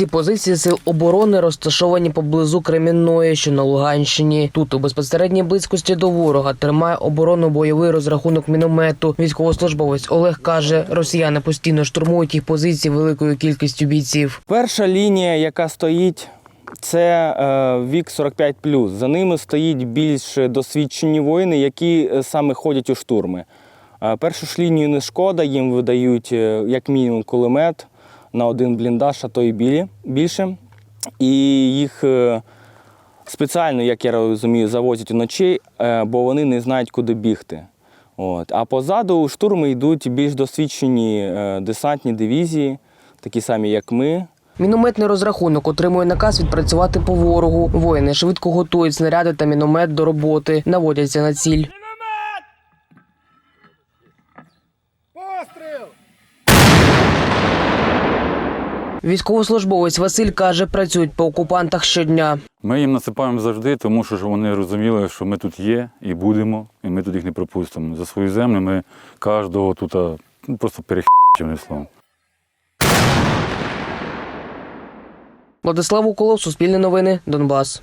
Ці позиції сил оборони розташовані поблизу Кремінної, що на Луганщині. Тут у безпосередній близькості до ворога тримає оборону бойовий розрахунок міномету. Військовослужбовець Олег каже, росіяни постійно штурмують їх позиції великою кількістю бійців. Перша лінія, яка стоїть, це е, вік 45 За ними стоїть більш досвідчені воїни, які е, саме ходять у штурми. Е, першу ж лінію не шкода, їм видають як мінімум кулемет на один бліндаж, а то і білі, більше. І їх е, спеціально, як я розумію, завозять уночі, е, бо вони не знають, куди бігти. От. А позаду у штурми йдуть більш досвідчені е, десантні дивізії, такі самі, як ми. Мінометний розрахунок отримує наказ відпрацювати по ворогу. Воїни швидко готують снаряди та міномет до роботи, наводяться на ціль. Військовослужбовець Василь каже, працюють по окупантах щодня. Ми їм насипаємо завжди, тому що вони розуміли, що ми тут є і будемо, і ми тут їх не пропустимо. За свою землю ми кожного тут ну, просто перехищимо словом. Владислав Уколов, Суспільне новини, Донбас.